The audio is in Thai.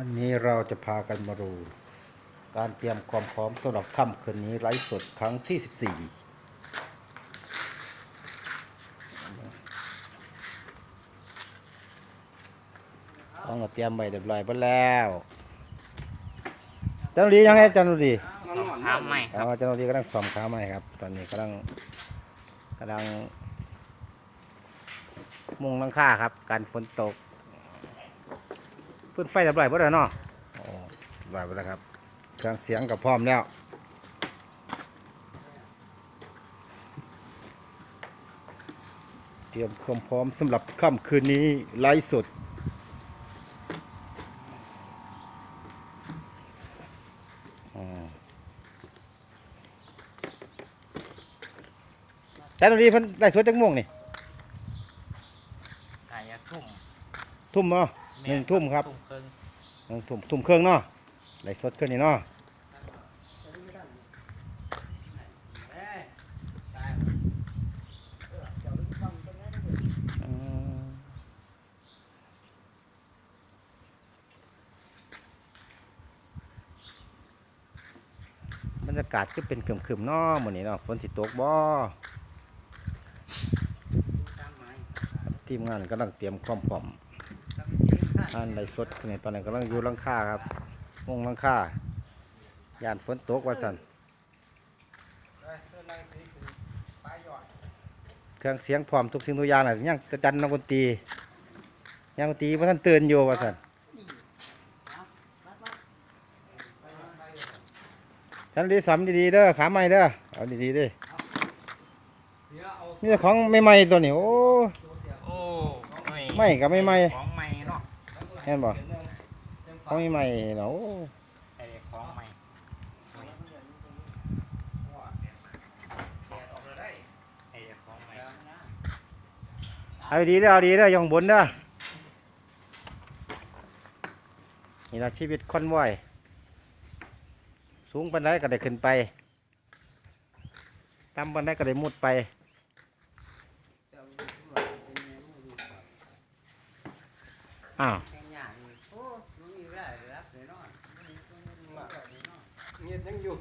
วันนี้เราจะพากันมาดูการเตรียมความพร้อมสำหรับค่ำคืนนี้ไลฟ์สดครั้งที่ 14ต้องก็เตรียมไว้เรียบร้อยหมดแล้วจันทรียังไงจันทรีสองขาใหม่คอ๋รับอจันทรีกำลังซ่อมขาใหม่ครับ ตอนนี้กำลังกำลัง มุงหลังคาครับ การฝนตก พื้นไฟเรียบร้อยหมดแล้วเนาะโอ้เรียบร้อยหมดแล้วครับเครื่องเสียงกับพร้อมแล้วเตรียมความพร้อมสำหรับค่ำคืนนี้ไลฟ์สดอืมแต่ตอนนี้เพิ่นไลฟ์สดจังม่วงนี่กายทุ่มทุ่มเนาะ หนึ่งทุ่มครับทุ่มครึ่งหนึ่งทุ่มทุ่มเครื่องเนาะไลฟ์สดขึ้นนี่เนาะอืมบรรยากาศก็เป็นครึมๆเนาะมื้อนี้เนาะฝนสิตกบ่ทีมงานกำลังเตรียมความพร้อม อ่านไลฟ์สดนี่ตอนนี้กำลังอยู่หลังคาครับวงหลังคาย่านฝนตกว่าสันเครื่องเสียงพร้อมทุกสิ่งทุกอย่างน่ะยังจะจันนักดนตรียังดนตรีเพราะท่านตื่นอยู่ว่าสันฉันดีสำดีๆเด้อขาใหม่เด้อเอาดีๆเด้อนี่ของใหม่ๆตัวนี้โอ้โอ้ไม่กับไม่ไม่ของใหม่เนาะ เห็นบ่ของใหม่เนาะไอ้ของใหม่ไอ้ของใหม่เอาดีเด้อเอาดีเด้อยองบนเด้อนี่ละชีวิตคอนวอยสูงปันไดก็ได้ขึ้นไปต่ำปันไดก็ได้มุดไปอ้าว เงียบยังอยู่